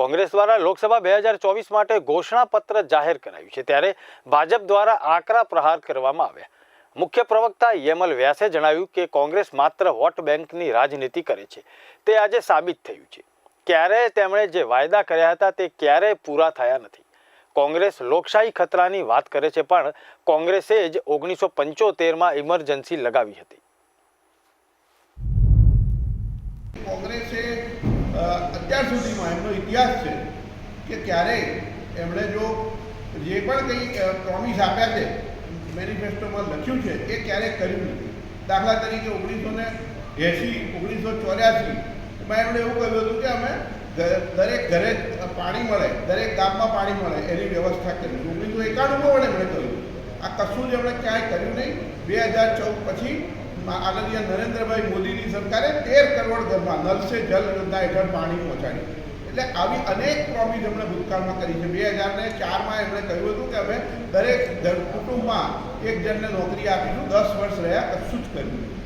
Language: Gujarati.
કોંગ્રેસ દ્વારા લોકસભા બે હજાર ચોવીસ માટે ઘોષણાપત્ર જાહેર કરાયું છે ત્યારે ભાજપ દ્વારા આકરા પ્રહાર કરવામાં આવ્યા. મુખ્ય પ્રવક્તા યમલ વ્યાસે જણાવ્યું કે કોંગ્રેસ માત્ર વોટ બેંકની રાજનીતિ કરે છે. તે આજે સાબિત થયું છે. ક્યારેય તેમણે જે વાયદા કર્યા હતા તે ક્યારેય પૂરા થયા નથી. કોંગ્રેસ લોકશાહી ખતરાની વાત કરે છે પણ કોંગ્રેસે જ ઓગણીસો પંચોતેરમાં ઇમરજન્સી લગાવી હતી કોંગ્રેસે અ, અત્યાર સુધીમાં એમનો ઇતિહાસ છે કે ક્યારેય એમણે જો જે પણ કંઈ પ્રોમિસ આપ્યા છે મેનિફેસ્ટોમાં લખ્યું છે, એ ક્યારેય કર્યું નથી. દાખલા તરીકે ઓગણીસો ને એંસી ઓગણીસો ચોર્યાસી એમાં એમણે એવું કહ્યું હતું કે અમે દરેક ઘરે પાણી મળે, દરેક ગામમાં પાણી મળે, એની વ્યવસ્થા કરી ઓગણીસો એકાણુંમાં પણ એમણે કહ્યું આ કશું જ એમણે ક્યાંય કર્યું નહીં. બે હજાર ચૌદ પછી આદરણીય નરેન્દ્રભાઈ મોદીની સરકારે તેર કરોડ ઘરમાં નલ સે જલ યોજના હેઠળ પાણી પહોંચાડ્યું એટલે આવી અનેક પ્રોમિસ એમણે ભૂતકાળમાં કરી છે બે હજાર ને ચારમાં એમણે કહ્યું હતું કે અમે દરેક કુટુંબમાં એક જણને નોકરી આપીશું, દસ વર્ષ રહ્યા, કશું જ કર્યું.